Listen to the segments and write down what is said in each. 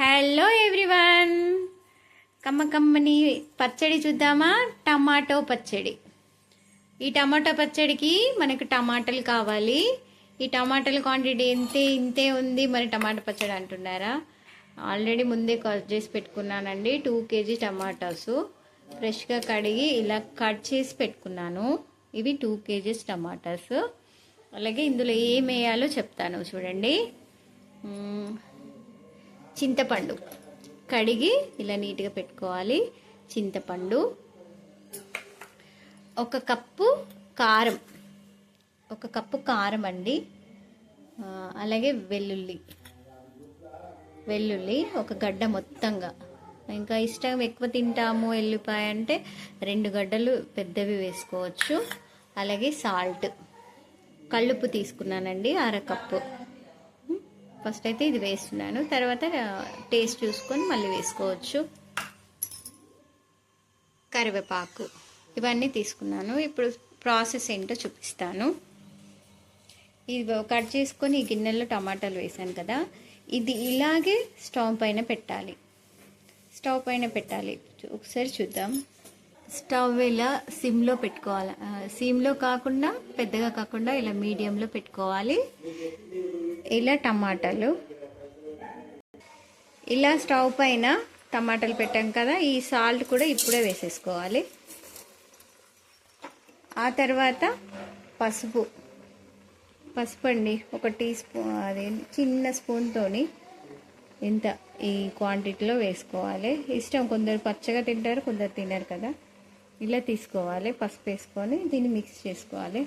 Hello everyone కమ్మ కమ్మని పచ్చడి చూద్దామా? టమాటో పచ్చడి. ఈ టమాటో పచ్చడికి మనకు టమాటాలు కావాలి. ఈ టమాటాల క్వాంటిటీ ఇంతే ఇంతే ఉంది మరి టమాటా పచ్చడి అంటున్నారా? ఆల్రెడీ ముందే కట్ చేసి పెట్టుకున్నానండి. టూ కేజీ టమాటాస్ ఫ్రెష్గా కడిగి ఇలా కట్ చేసి పెట్టుకున్నాను. ఇవి టూ కేజీస్ టమాటాస్ అలాగే ఇందులో ఏం వేయాలో చెప్తాను చూడండి. చింతపండు కడిగి ఇలా నీట్గా పెట్టుకోవాలి. చింతపండు ఒక కప్పు కారం ఒక కప్పు కారం అండి. అలాగే వెల్లుల్లి వెల్లుల్లి ఒక గడ్డ మొత్తంగా. ఇంకా ఇష్టం ఎక్కువ తింటాము ఎల్లిపాయ అంటే రెండు గడ్డలు పెద్దవి వేసుకోవచ్చు. అలాగే సాల్ట్ కళ్ళుప్పు తీసుకున్నానండి అర కప్పు ఫస్ట్ అయితే ఇది వేస్తున్నాను. తర్వాత టేస్ట్ చూసుకొని మళ్ళీ వేసుకోవచ్చు. కరివేపాకు. ఇవన్నీ తీసుకున్నాను. ఇప్పుడు ప్రాసెస్ ఏంటో చూపిస్తాను. ఇది కట్ చేసుకొని ఈ గిన్నెలో టమాటాలు వేసాను కదా. ఇది ఇలాగే స్టవ్ పైన పెట్టాలి. స్టవ్ పైన పెట్టాలి. ఒకసారి చూద్దాం. స్టవ్ ఇలా సిమ్లో పెట్టుకోవాలి. సిమ్లో కాకుండా పెద్దగా కాకుండా ఇలా మీడియంలో పెట్టుకోవాలి. ఇలా టమాటాలు. ఇలా స్టవ్ పైన టమాటాలు పెట్టాం కదా ఈ సాల్ట్ కూడా ఇప్పుడే వేసేసుకోవాలి. ఆ తర్వాత పసుపు పసుపు అండి ఒక టీ స్పూన్ అది చిన్న స్పూన్తోని ఇంత ఈ క్వాంటిటీలో వేసుకోవాలి. ఇష్టం కొందరు పచ్చగా తింటారు కొందరు తినరు కదా. ఇలా తీసుకోవాలి పసుపు వేసుకొని దీన్ని మిక్స్ చేసుకోవాలి.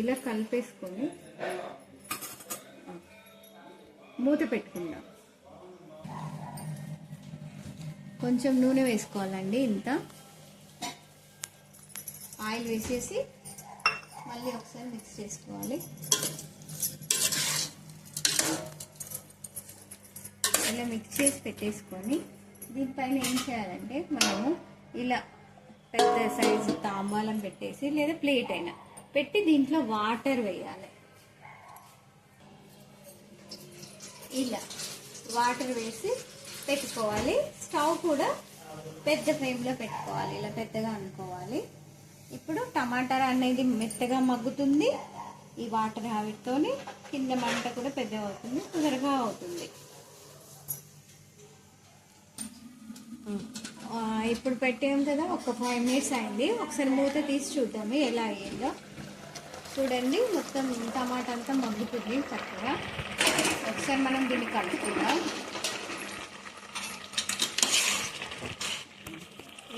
ఇలా కలిపేసుకొని మూత పెట్టుకుందాం. కొంచెం నూనె వేసుకోవాలండి ఇంత. ఆయిల్ వేసేసి మళ్ళీ ఒకసారి మిక్స్ చేసుకోవాలి. ఇలా మిక్స్ చేసి పెట్టేసుకొని దీనిపైన ఏం చేయాలంటే మనము ఇలా పెద్ద సైజు తాంబాలం పెట్టేసి లేదా ప్లేట్ అయినా పెట్టి దీంట్లో వాటర్ వేయాలి. ఇలా వాటర్ వేసి పెట్టుకోవాలి. స్టవ్ కూడా పెద్ద ఫ్లేమ్లో పెట్టుకోవాలి. ఇలా పెద్దగా అనుకోవాలి. ఇప్పుడు టమాటా అనేది మెత్తగా మగ్గుతుంది. ఈ వాటర్ ఆవిరితోని కింద మంట కూడా పెద్దగా అవుతుంది తొందరగా అవుతుంది. ఇప్పుడు పెట్టాం కదా ఒక ఫైవ్ మినిట్స్ అయింది. ఒకసారి మూత తీసి చూద్దాము ఎలా అయ్యిందో. చూడండి మొత్తం టమాటా అంతా మగ్గుతుంది చక్కగా. ఒకసారి మనం దీన్ని కలుపుకుందాం.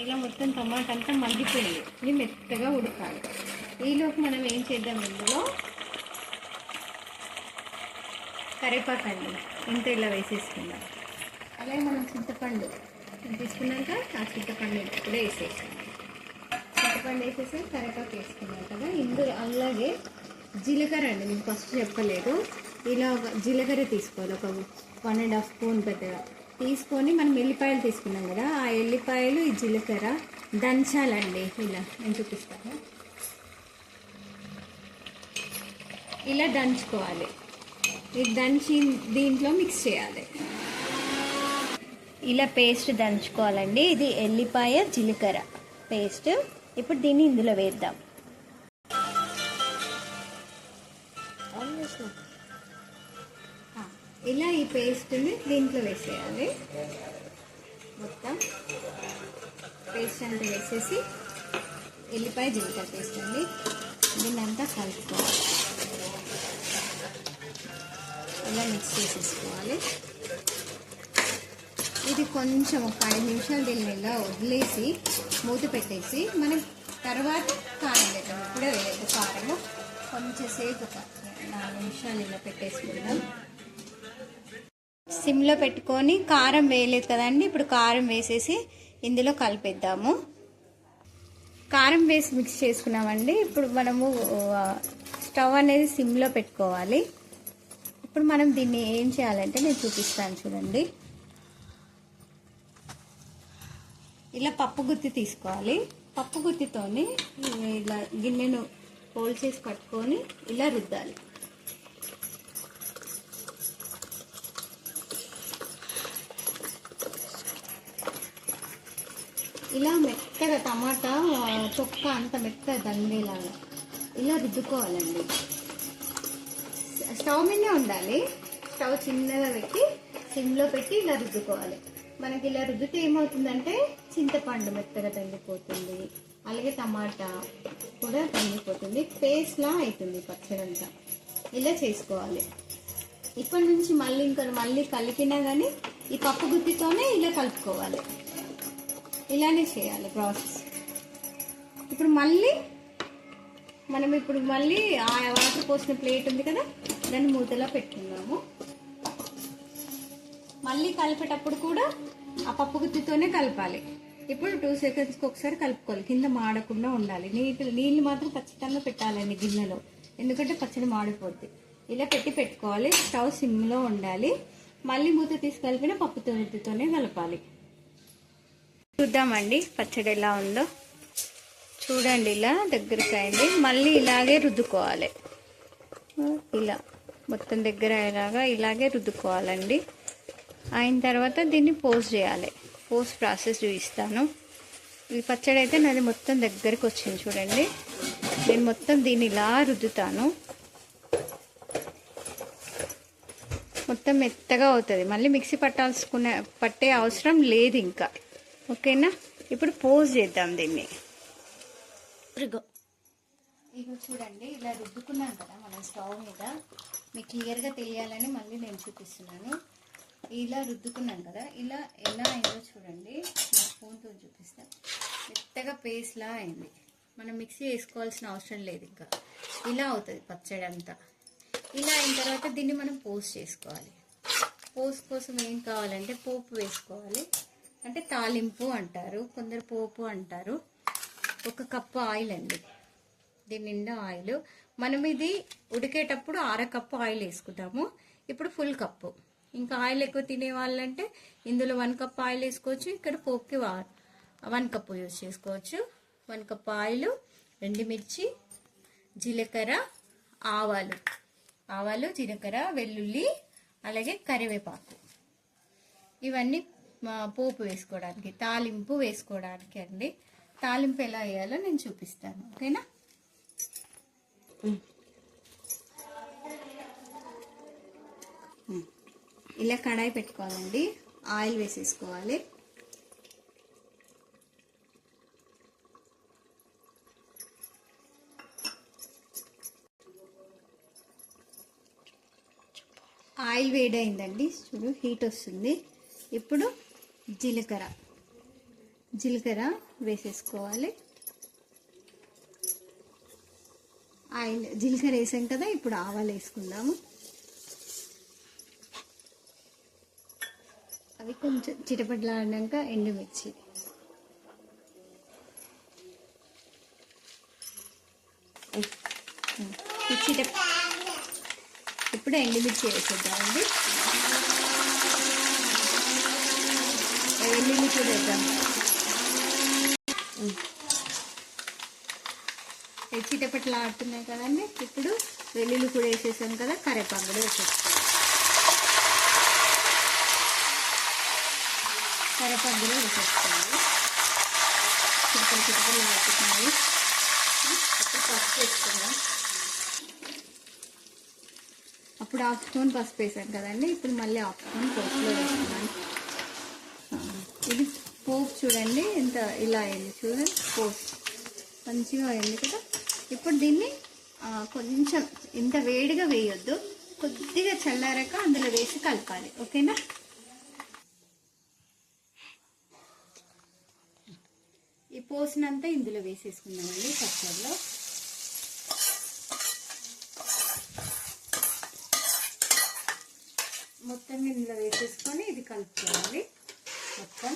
ఇలా మొత్తం టమాటా అంతా మగ్గిపోయింది. ఇది మెత్తగా ఉడకాలి. ఈలోపు మనం ఏం చేద్దాం ఇందులో? కరివేపాకండి ఇంత ఇలా వేసేసుకుందాం. అలాగే మనం చింతపండు. తీసుకున్నాక ఆ చింతపండు కూడా వేసేసుకుందాం. చింతపండు వేసేసి కరివేపాకు వేసుకున్నాం కదా. ఇందులో అలాగే జీలకర్ర అండి మీకు ఫస్ట్ చెప్పలేదు. ఇలా ఒక జీలకర్ర తీసుకోవాలి ఒక వన్ అండ్ హాఫ్ స్పూన్ పెద్దగా. తీసుకొని మనం ఎల్లిపాయలు తీసుకున్నాం కదా ఆ ఎల్లిపాయలు ఈ జీలకర్ర దంచాలండి ఇలా నేను చూపిస్తాను. ఇలా దంచుకోవాలి. ఇది దంచి దీంట్లో మిక్స్ చేయాలి. ఇలా పేస్ట్ దంచుకోవాలండి. ఇది ఎల్లిపాయ జీలకర్ర పేస్ట్ ఇప్పుడు దీన్ని ఇందులో వేద్దాం. ఇలా ఈ పేస్ట్ని దీంట్లో వేసేయాలి. మొత్తం పేస్ట్ అంతా వేసేసి ఎల్లిపాయ జీలకర్ర పేస్ట్ అండి. దీన్నంతా కలుపుకోవాలి. ఇలా మిక్స్ చేసేసుకోవాలి. ఇది కొంచెం ఒక ఐదు నిమిషాలు దీన్ని ఇలా వదిలేసి మూత పెట్టేసి మనం తర్వాత కారం వేద్దాం. ఇప్పుడే వేయద్దు కారము. కొంచెం సేపు ఒక నాలుగు నిమిషాలు ఇలా పెట్టేసుకుందాం. సిమ్లో పెట్టుకొని కారం వేయలేదు కదండి ఇప్పుడు కారం వేసేసి ఇందులో కలిపేద్దాము. కారం వేసి మిక్స్ చేసుకున్నామండి. ఇప్పుడు మనము స్టవ్ అనేది సిమ్లో పెట్టుకోవాలి. ఇప్పుడు మనం దీన్ని ఏం చేయాలంటే నేను చూపిస్తాను చూడండి. ఇలా పప్పు గుత్తి తీసుకోవాలి. పప్పు గుత్తితోని ఇలా గిన్నెను హోల్ చేసి పట్టుకొని ఇలా రుద్దాలి. ఇలా మెత్తగా టమాటా చొక్క అంత మెత్తగా దండేలాగా ఇలా రుద్దుకోవాలండి. స్టవ్ మీదనే ఉండాలి. స్టవ్ చిన్నగా పెట్టి సిమ్లో పెట్టి ఇలా రుద్దుకోవాలి. మనకి ఇలా రుద్దితే ఏమవుతుందంటే చింతపండు మెత్తగా తండిపోతుంది అలాగే టమాటా కూడా తండిపోతుంది పేస్ట్లా అవుతుంది పచ్చడంతా. ఇలా చేసుకోవాలి. ఇప్పటి నుంచి మళ్ళీ ఇంకా మళ్ళీ కలిపినా కానీ ఈ పప్పు గుత్తితోనే ఇలా కలుపుకోవాలి. ఇలానే చేయాలి ప్రాసెస్. ఇప్పుడు మళ్ళీ మనం ఇప్పుడు మళ్ళీ ఆ వాటర్ పోసిన ప్లేట్ ఉంది కదా దాన్ని మూతలో పెట్టుకుందాము. మళ్ళీ కలిపేటప్పుడు కూడా ఆ పప్పు గుత్తితోనే కలపాలి. ఇప్పుడు టూ సెకండ్స్కి ఒకసారి కలుపుకోవాలి. కింద మాడకుండా ఉండాలి. నీటి నీళ్ళు మాత్రం ఖచ్చితంగా పెట్టాలండి గిన్నెలో. ఎందుకంటే పచ్చడి మాడిపోద్ది. ఇలా పెట్టి పెట్టుకోవాలి. స్టవ్ సిమ్లో ఉండాలి. మళ్ళీ మూత తీసి కలిపిన పప్పు గుత్తితోనే కలపాలి. చూద్దామండి పచ్చడి ఎలా ఉందో. చూడండి ఇలా దగ్గరికి అయింది. మళ్ళీ ఇలాగే రుద్దుకోవాలి. ఇలా మొత్తం దగ్గర అయ్యేలాగా ఇలాగే రుద్దుకోవాలండి. అయిన తర్వాత దీన్ని పోస్ట్ చేయాలి. పోస్ట్ ప్రాసెస్ చూపిస్తాను. ఈ పచ్చడి అయితే నాది మొత్తం దగ్గరికి వచ్చింది చూడండి. నేను మొత్తం దీన్ని ఇలా రుద్దుతాను. మొత్తం మెత్తగా అవుతుంది. మళ్ళీ మిక్సీ పట్టాల్సుకునే పట్టే అవసరం లేదు ఇంకా. ఓకేనా? ఇప్పుడు పోజ్ చేద్దాం దీన్ని. ఇగో చూడండి ఇలా రుద్దుకున్నాం కదా మనం స్టవ్ మీద. మీకు క్లియర్గా తెలియాలని మళ్ళీ నేను చూపిస్తున్నాను. ఇలా రుద్దుకున్నాం కదా ఇలా ఎలా అయిందో చూడండి. నా ఫోన్తో చూపిస్తా. మెత్తగా పేస్ట్లా అయింది. మనం మిక్సీ వేసుకోవాల్సిన అవసరం లేదు ఇంకా. ఇలా అవుతుంది పచ్చడి అంతా. ఇలా అయిన తర్వాత దీన్ని మనం పోస్ట్ చేసుకోవాలి. పోస్ట్ కోసం ఏం కావాలంటే పోపు వేసుకోవాలి. అంటే తాలింపు అంటారు కొందరు పోపు అంటారు. ఒక కప్పు ఆయిల్ అండి. దీని నిండా ఆయిల్. మనం ఇది ఉడికేటప్పుడు అర కప్పు ఆయిల్ వేసుకుంటాము. ఇప్పుడు ఫుల్ కప్పు. ఇంకా ఆయిల్ ఎక్కువ తినే వాళ్ళంటే ఇందులో వన్ కప్ ఆయిల్ వేసుకోవచ్చు ఇక్కడ పోపుకి వన్ కప్ యూజ్ చేసుకోవచ్చు. వన్ కప్ ఆయిల్ ఎండుమిర్చి జీలకర్ర ఆవాలు. ఆవాలు జీలకర్ర వెల్లుల్లి అలాగే కరివేపాకు. ఇవన్నీ మా పోపు వేసుకోవడానికి తాలింపు వేసుకోవడానికి అండి. తాలింపు ఎలా వేయాలో నేను చూపిస్తాను ఓకేనా? ఇలా కడాయి పెట్టుకోవాలండి. ఆయిల్ వేసేసుకోవాలి. ఆయిల్ వేడైందండి. చూడు హీట్ వస్తుంది. ఇప్పుడు జీలకర్ర. జీలకర్ర వేసేసుకోవాలి. ఆయిల్ జీలకర్ర వేసాం కదా ఇప్పుడు ఆవాలు వేసుకుందాము. అవి కొంచెం చిటపట్లాడినాక ఎండుమిర్చి. చిట ఇప్పుడు ఎండుమిర్చి వేసేద్దామండి. ఎండుమిర్చి వేద్దాం. చిటపట్లు ఆడుతున్నాయి కదండి ఇప్పుడు వెల్లుల్లి కూడా వేసేసాం కదా కరేపాకు కూడా వేసేస్తాం కరేపాకు వేసేసుకోవాలి. చిటపలు చిటపలు ఆడుతున్నాయి పసుపు వేసుకుందాం. అప్పుడు హాఫ్ స్పూన్ పసుపు వేసాను కదండి. ఇప్పుడు మళ్ళీ హాఫ్ స్పూన్ పసుపులో వేసుకున్నాను ఇది పోపు చూడండి ఎంత ఇలా అయింది చూడండి పోపు. మంచిగా అయింది కదా. ఇప్పుడు దీన్ని కొంచెం ఇంత వేడిగా వేయొద్దు. కొద్దిగా చల్లారాక అందులో వేసి కలపాలి. ఓకేనా? పోసినంత ఇందులో వేసేసుకుందామండి పచ్చడిలో. మొత్తం ఇందులో వేసేసుకొని ఇది కలుపుకోవాలి. మొత్తం.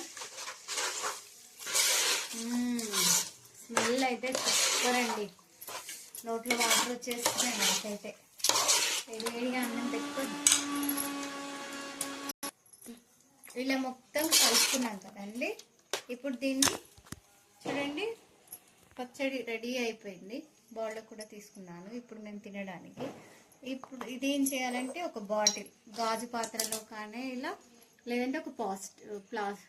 స్మెల్ అయితే సూపర్ అండి నోట్లో వాటర్ వచ్చేస్తున్నాయి నాకైతే. వేడివేడిగా అన్నం పెట్టుకొని. ఇలా మొత్తం కలుపుకున్నాం కదండి. ఇప్పుడు దీన్ని చూడండి. పచ్చడి రెడీ అయిపోయింది. బౌల్లో కూడా తీసుకున్నాను. ఇప్పుడు మేము తినడానికి. ఇప్పుడు ఇది ఏం చేయాలంటే ఒక బాటిల్. గాజు పాత్రలో కానీ ఇలా లేదంటే ఒక పాస్ట్ ప్లాస్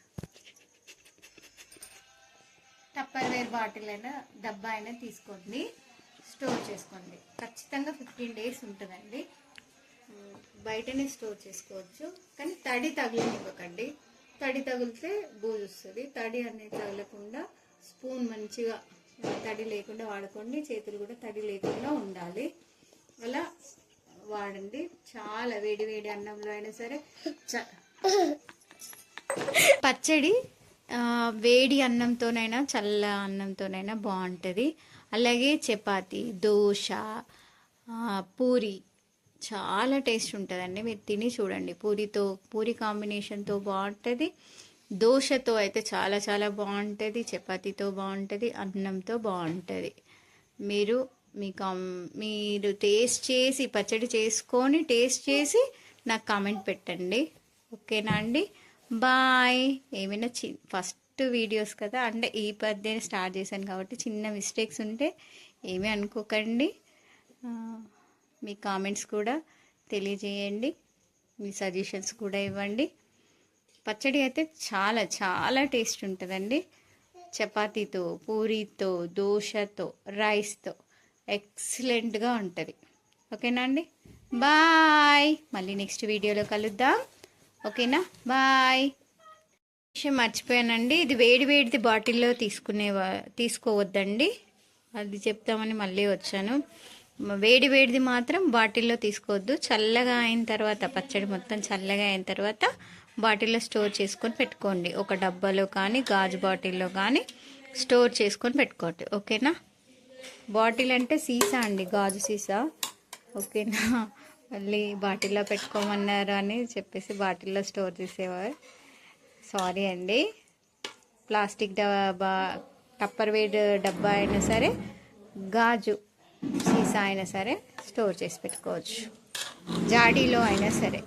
టప్పర్ వేర్ బాటిల్ అయినా డబ్బా అయినా తీసుకోండి. స్టోర్ చేసుకోండి. ఖచ్చితంగా ఫిఫ్టీన్ డేస్ ఉంటుందండి. బయటనే స్టోర్ చేసుకోవచ్చు. కానీ తడి తగిలినివ్వకండి. తడి తగిలితే బూజు వస్తుంది. తడి అనేది తగలకుండా స్పూన్ మంచిగా తడి లేకుండా వాడుకోండి. చేతులు కూడా తడి లేకుండా ఉండాలి. అలా వాడండి. చాలా వేడి వేడి అన్నంలో అయినా సరే చ- పచ్చడి వేడి అన్నంతోనైనా చల్ల అన్నంతోనైనా బాగుంటుంది. అలాగే చపాతి దోశ పూరి చాలా టేస్ట్ ఉంటుందండి. మీరు తిని చూడండి. పూరితో పూరి కాంబినేషన్తో బాగుంటుంది. దోశతో అయితే చాలా చాలా బాగుంటుంది చపాతీతో బాగుంటుంది అన్నంతో బాగుంటుంది. మీరు మీ కాం మీరు టేస్ట్ చేసి పచ్చడి చేసుకొని టేస్ట్ చేసి నాకు కామెంట్ పెట్టండి. ఓకేనా అండి? బాయ్. ఏమైనా చి ఫస్ట్ వీడియోస్ కదా అంటే ఈ పద్యని స్టార్ట్ చేశాను కాబట్టి చిన్న మిస్టేక్స్ ఉంటే ఏమీ అనుకోకండి. మీ కామెంట్స్ కూడా తెలియజేయండి. మీ సజెషన్స్ కూడా ఇవ్వండి. పచ్చడి అయితే చాలా చాలా టేస్ట్ ఉంటుందండి. చపాతీతో పూరీతో దోశతో రైస్తో ఎక్సలెంట్గా ఉంటుంది. ఓకేనా అండి? బాయ్! మళ్ళీ నెక్స్ట్ వీడియోలో కలుద్దాం. ఓకేనా? బాయ్! విషయం మర్చిపోయానండి. ఇది వేడి వేడిది బాటిల్లో తీసుకునే తీసుకోవద్దండి. అది చెప్తామని మళ్ళీ వచ్చాను. వేడి వేడిది మాత్రం బాటిల్లో తీసుకోవద్దు. చల్లగా అయిన తర్వాత పచ్చడి మొత్తం చల్లగా అయిన తర్వాత బాటిల్లో స్టోర్ చేసుకొని పెట్టుకోండి. ఒక డబ్బాలో కానీ గాజు బాటిల్లో కానీ స్టోర్ చేసుకొని పెట్టుకోండి. ఓకేనా? బాటిల్ అంటే సీసా అండి గాజు సీసా. ఓకేనా? మళ్ళీ బాటిల్లో పెట్టుకోమన్నారు అని చెప్పేసి బాటిల్లో స్టోర్ చేసేవారు. సారీ అండి. ప్లాస్టిక్ డబ్బా టప్పర్ వేడ్ డబ్బా అయినా సరే గాజు సీసా అయినా సరే స్టోర్ చేసి పెట్టుకోవచ్చు. జాడీలో అయినా సరే.